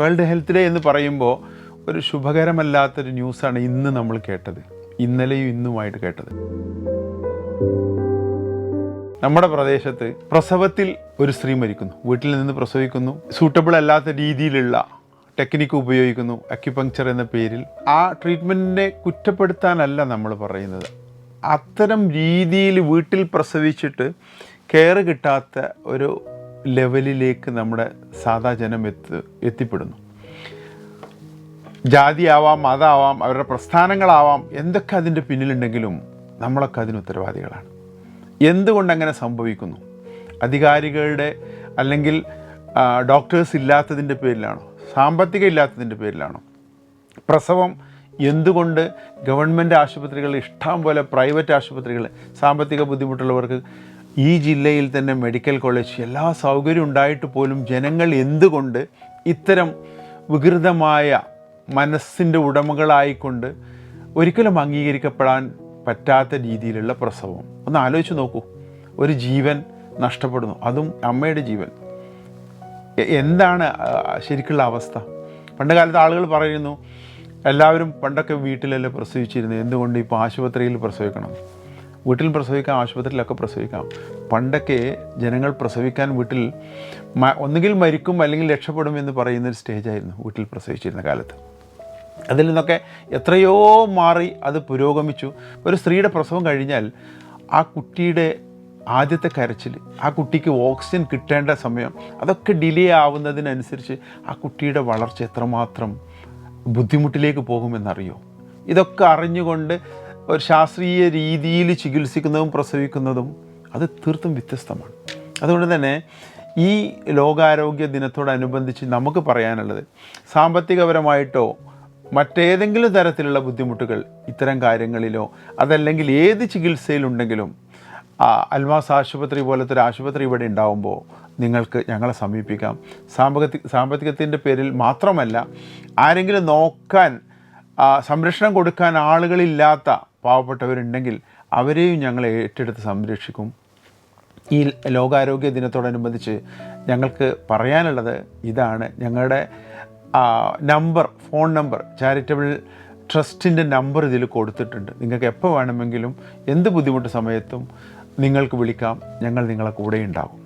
World health day എന്ന് പറയുമ്പോൾ ഒരു ശുഭകരമല്ലാത്തൊരു ന്യൂസാണ് ഇന്ന് നമ്മൾ കേട്ടത്. ഇന്നലെയും ഇന്നുമായിട്ട് കേട്ടത്. നമ്മുടെ പ്രദേശത്ത് പ്രസവത്തിൽ ഒരു സ്ത്രീ മരിക്കുന്നു. വീട്ടിൽ നിന്ന് പ്രസവിക്കുന്നു. സൂട്ടബിൾ അല്ലാത്ത രീതിയിലുള്ള ടെക്നിക്ക് ഉപയോഗിക്കുന്നു. അക്യുപങ്ചർ എന്ന പേരിൽ. ആ ട്രീറ്റ്മെന്റിനെ കുറ്റപ്പെടുത്താനല്ല നമ്മൾ പറയുന്നത്. അത്തരം രീതിയിൽ വീട്ടിൽ പ്രസവിച്ചിട്ട് കെയർ കിട്ടാത്ത ഒരു ലെവലിലേക്ക് നമ്മുടെ സാധാ ജനം എത്ത് എത്തിപ്പെടുന്നു. ജാതിയാവാം മതമാവാം അവരുടെ പ്രസ്ഥാനങ്ങളാവാം എന്തൊക്കെ അതിന്റെ പിന്നിലുണ്ടെങ്കിലും നമ്മളൊക്കെ അതിന് ഉത്തരവാദികളാണ്. എന്തുകൊണ്ട് അങ്ങനെ സംഭവിക്കുന്നു? അധികാരികളുടെ അല്ലെങ്കിൽ ഡോക്ടേഴ്സ് ഇല്ലാത്തതിന്റെ പേരിലാണോ? സാമ്പത്തികം ഇല്ലാത്തതിന്റെ പേരിലാണോ? പ്രസവം എന്തുകൊണ്ട് ഗവൺമെന്റ് ആശുപത്രികൾ ഇഷ്ടം പോലെ പ്രൈവറ്റ് ആശുപത്രികൾ സാമ്പത്തിക ബുദ്ധിമുട്ടുള്ളവർക്ക് ഈ ജില്ലയിൽ തന്നെ മെഡിക്കൽ കോളേജ് എല്ലാ സൗകര്യം ഉണ്ടായിട്ട് പോലും ജനങ്ങൾ എന്തുകൊണ്ട് ഇത്തരം വികൃതമായ മനസ്സിന്റെ ഉടമകളായിക്കൊണ്ട് ഒരിക്കലും അംഗീകരിക്കപ്പെടാൻ പറ്റാത്ത രീതിയിലുള്ള പ്രസവം? ഒന്ന് ആലോചിച്ച് നോക്കൂ. ഒരു ജീവൻ നഷ്ടപ്പെടുന്നു. അതും അമ്മയുടെ ജീവൻ. എന്താണ് ശരിക്കുള്ള അവസ്ഥ? പണ്ട് കാലത്ത് ആളുകൾ പറയുന്നു എല്ലാവരും പണ്ടൊക്കെ വീട്ടിലല്ലേ പ്രസവിച്ചിരുന്നത്. എന്തുകൊണ്ട് ഇപ്പോൾ ആശുപത്രിയിൽ പ്രസവിക്കണം? വീട്ടിൽ പ്രസവിക്കാം ആശുപത്രിയിലൊക്കെ പ്രസവിക്കാം. പണ്ടൊക്കെ ജനങ്ങൾ പ്രസവിക്കാൻ വീട്ടിൽ ഒന്നുകിൽ മരിക്കും അല്ലെങ്കിൽ രക്ഷപ്പെടും എന്ന് പറയുന്ന ഒരു സ്റ്റേജായിരുന്നു വീട്ടിൽ പ്രസവിച്ചിരുന്ന കാലത്ത്. അതിൽ നിന്നൊക്കെ എത്രയോ മാറി അത് പുരോഗമിച്ചു. ഒരു സ്ത്രീയുടെ പ്രസവം കഴിഞ്ഞാൽ ആ കുട്ടിയുടെ ആദ്യത്തെ കരച്ചിൽ ആ കുട്ടിക്ക് ഓക്സിജൻ കിട്ടേണ്ട സമയം അതൊക്കെ ഡിലേ ആവുന്നതിനനുസരിച്ച് ആ കുട്ടിയുടെ വളർച്ച എത്രമാത്രം ബുദ്ധിമുട്ടിലേക്ക് പോകുമെന്നറിയോ? ഇതൊക്കെ അറിഞ്ഞുകൊണ്ട് ഒരു ശാസ്ത്രീയ രീതിയിൽ ചികിത്സിക്കുന്നതും പ്രസവിക്കുന്നതും അത് തീർത്തും വ്യത്യസ്തമാണ്. അതുകൊണ്ട് തന്നെ ഈ ലോകാരോഗ്യ ദിനത്തോടനുബന്ധിച്ച് നമുക്ക് പറയാനുള്ളത് സാമ്പത്തികപരമായിട്ടോ മറ്റേതെങ്കിലും തരത്തിലുള്ള ബുദ്ധിമുട്ടുകൾ ഇത്തരം കാര്യങ്ങളിലോ അതല്ലെങ്കിൽ ഏത് ചികിത്സയിലുണ്ടെങ്കിലും അൽമാസ് ആശുപത്രി പോലത്തെ ഒരു ആശുപത്രി ഇവിടെ ഉണ്ടാവുമ്പോൾ നിങ്ങൾക്ക് ഞങ്ങളെ സമീപിക്കാം. സാമ്പത്തിക സാമ്പത്തികത്തിന്റെ പേരിൽ മാത്രമല്ല ആരെങ്കിലും നോക്കാൻ സംരക്ഷണം കൊടുക്കാൻ ആളുകളില്ലാത്ത പാവപ്പെട്ടവരുണ്ടെങ്കിൽ അവരെയും ഞങ്ങൾ ഏറ്റെടുത്ത് സംരക്ഷിക്കും. ഈ ലോകാരോഗ്യ ദിനത്തോടനുബന്ധിച്ച് ഞങ്ങൾക്ക് പറയാനുള്ളത് ഇതാണ്. ഞങ്ങളുടെ നമ്പർ ഫോൺ നമ്പർ ചാരിറ്റബിൾ ട്രസ്റ്റിന്റെ നമ്പർ ഇതിൽ കൊടുത്തിട്ടുണ്ട്. നിങ്ങൾക്ക് എപ്പോൾ വേണമെങ്കിലും എന്ത് ബുദ്ധിമുട്ട് സമയത്തും നിങ്ങൾക്ക് വിളിക്കാം. ഞങ്ങൾ നിങ്ങളെ കൂടെ ഉണ്ടാകും.